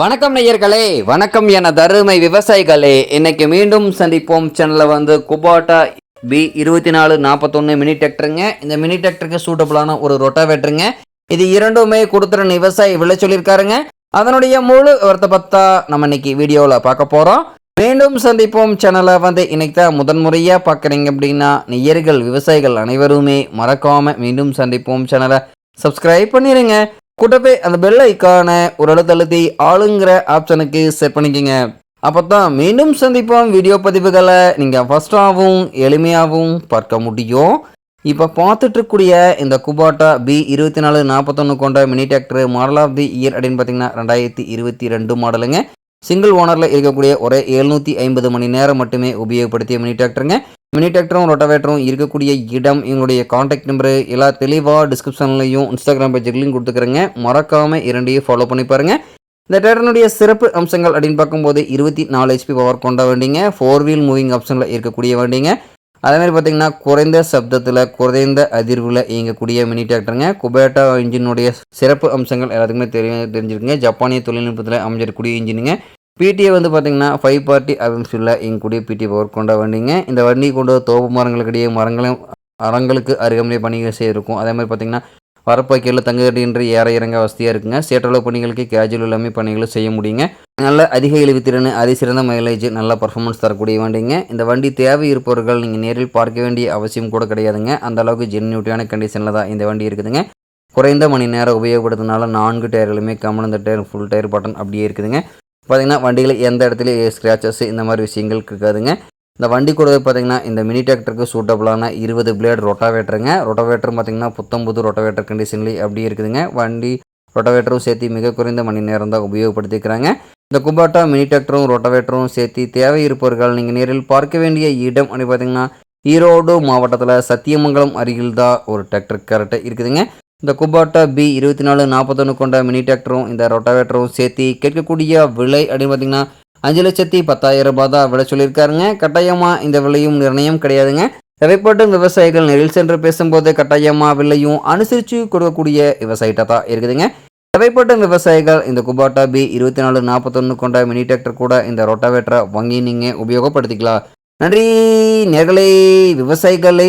வணக்கம் நேயர்களே வணக்கம் என தருமை விவசாயிகளே. இன்னைக்கு மீண்டும் சந்திப்போம். சேனலில் வந்து குபாட்டா பி இருபத்தி நாலு நாற்பத்தொன்று மினி டிராக்டருங்க இந்த மினி டிராக்டருக்கு சூட்டபுளான ஒரு ரொட்டாவேட்டருங்க இது இரண்டுமே கொடுத்துருன்னு விவசாயி விளை சொல்லியிருக்காருங்க. அதனுடைய முழு விவரத்தை பார்த்தா நம்ம இன்னைக்கு வீடியோவில் பார்க்க போகிறோம் மீண்டும் சந்திப்போம். சேனலை வந்து இன்னைக்கு தான் முதன்முறையாக பார்க்குறீங்க அப்படின்னா நெய்யர்கள் விவசாயிகள் அனைவருமே மறக்காமல் மீண்டும் சந்திப்போம். சேனலை சப்ஸ்கிரைப் பண்ணிடுங்க கூட்டவே அந்த பெல் ஐக்கான ஒரு அழுத்தழுத்தி ஆளுங்கிற ஆப்ஷனுக்கு செட் பண்ணிக்கோங்க. அப்போ தான் மீண்டும் சந்திப்போம் வீடியோ பதிவுகளை. நீங்கள் ஃபஸ்ட்டாகவும் எளிமையாகவும் பார்க்க முடியும். இப்போ பார்த்துட்ருக்கூடிய இந்த குபாட்டா பி இருபத்தி நாலு நாற்பத்தொன்று கொண்ட mini tractor model of the year அப்படின்னு பார்த்தீங்கன்னா ரெண்டாயிரத்தி இருபத்தி ரெண்டு மாடலுங்க சிங்கிள் ஓனரில் இருக்கக்கூடிய ஒரே எழுநூற்றி ஐம்பது மணி நேரம் மட்டுமே உபயோகப்படுத்திய மினி டிராக்டருங்க மினி டிராக்டரும் ரொட்டவேட்டரும் இருக்கக்கூடிய இடம் எங்களுடைய காண்டாக்ட் நம்பரு எல்லா தெளிவாக டிஸ்கிரிப்ஷன்லையும் இன்ஸ்டாகிராம் பேஜுகளையும் கொடுத்துக்கிறேங்க. மறக்காமல் இரண்டையும் ஃபாலோ பண்ணி பாருங்கள் இந்த டிராக்டருடைய சிறப்பு அம்சங்கள் அப்படின்னு பார்க்கும்போது இருபத்தி நாலு ஹெச்பி பவர் கொண்ட வண்டிங்க ஃபோர் வீல் மூவிங் ஆப்ஷனில் இருக்கக்கூடிய வண்டிங்க. அதே மாதிரி பார்த்தீங்கன்னா குறைந்த சப்தத்தில் குறைந்த அதிர்வில் இயங்கக்கூடிய மினி டிராக்டருங்க குபேட்டா இன்ஜினுடைய சிறப்பு அம்சங்கள் எல்லாத்துக்குமே தெரிய தெரிஞ்சிருக்குங்க. ஜப்பானிய தொழில்நுட்பத்தில் அமைஞ்சிருக்கக்கூடிய இன்ஜினுங்க பிடிஏ வந்து பார்த்தீங்கன்னா ஃபைவ் பார்ட்டி அபிம்ஸில் இயங்கக்கூடிய பிடி பவர் கொண்ட வண்டிங்க. இந்த வண்டி கொண்டு தோப்பு மரங்களுக்கிடையே மரங்களும் மரங்களுக்கு அருகாமலே பணிகள் செய்திருக்கும் அதே மாதிரி பார்த்தீங்கன்னா வரப்பாக்கியில் தங்குகட்டின்ற ஏற இறங்க வசதியாக இருக்குங்க. சேற்றளவு பணிகளுக்கு கேஜுவல் எல்லாமே பணிகளும் செய்ய முடியுங்க. நல்ல அதிக இழிவுத்திறன் அதிசிறந்த மைலேஜ் நல்ல பர்ஃபார்மன்ஸ் தரக்கூடிய வண்டிங்க. இந்த வண்டி தேவை இருப்பவர்கள் நீங்கள் நேரில் பார்க்க வேண்டிய அவசியம் கூட கிடையாதுங்க. அந்த அளவுக்கு ஜென்யூட்டியான கண்டிஷனில் தான் இந்த வண்டி இருக்குதுங்க. குறைந்த மணி நேரம் உபயோகப்படுத்தினால நான்கு டயர்களுமே கமலந்த டயர் ஃபுல் டயர் பட்டன் அப்படியே இருக்குதுங்க. பார்த்தீங்கன்னா வண்டியில் எந்த இடத்துலையும் ஸ்க்ராச்சஸ் இந்த மாதிரி விஷயங்கள் இருக்காதுங்க. இந்த வண்டி கூடவே பார்த்தீங்கன்னா இந்த மினி டிராக்டருக்கு சூட்டபுளான இருபது பிளேட் ரொட்டாவேட்டருங்க ரொட்டாவேட்டர் பார்த்தீங்கன்னா புத்தம்புது ரொட்டாவேட்டர் கண்டிஷன்லேயே அப்படியே இருக்குதுங்க. வண்டி ரொட்டாவேட்டரும் சேர்த்து மிக குறைந்த மணி நேரம் தான் உபயோகப்படுத்திக்கிறாங்க. இந்த குபாட்டா மினி டிராக்டரும் ரொட்டாவேட்டரும் சேர்த்து தேவை இருப்பவர்கள் நீங்கள் நேரில் பார்க்க வேண்டிய இடம் அப்படின்னு பார்த்தீங்கன்னா ஈரோடு மாவட்டத்தில் சத்தியமங்கலம் அருகில் தான் ஒரு டிராக்டர் கரெக்டாக இருக்குதுங்க. இந்த குபாட்டா பி இருபத்தி நாலு நாற்பத்தொன்று கொண்ட மினி டிராக்டரும் இந்த ரொட்டாவேட்டரும் சேர்த்து கேட்கக்கூடிய விலை அப்படின்னு பார்த்தீங்கன்னா அஞ்சு லட்சத்தி பத்தாயிரம் ரூபாய் தான் விலை சொல்லியிருக்காருங்க. கட்டாயமாக இந்த விலையும் நிர்ணயம் கிடையாதுங்க. தேவைப்படும் விவசாயிகள் நெரில் சென்று பேசும்போது கட்டாயமாக விலையும் அனுசரித்து கொடுக்கக்கூடிய விவசாயிட்ட தான் இருக்குதுங்க. தேவைப்படும் விவசாயிகள் இந்த குபாட்டா பி இருபத்தி நாலு நாற்பத்தொன்று கொண்ட மினி டிராக்டர் கூட இந்த ரொட்டாவேட்டரை வாங்கி நீங்கள் உபயோகப்படுத்திக்கலாம். நன்றி நேர்களை விவசாயிகளை.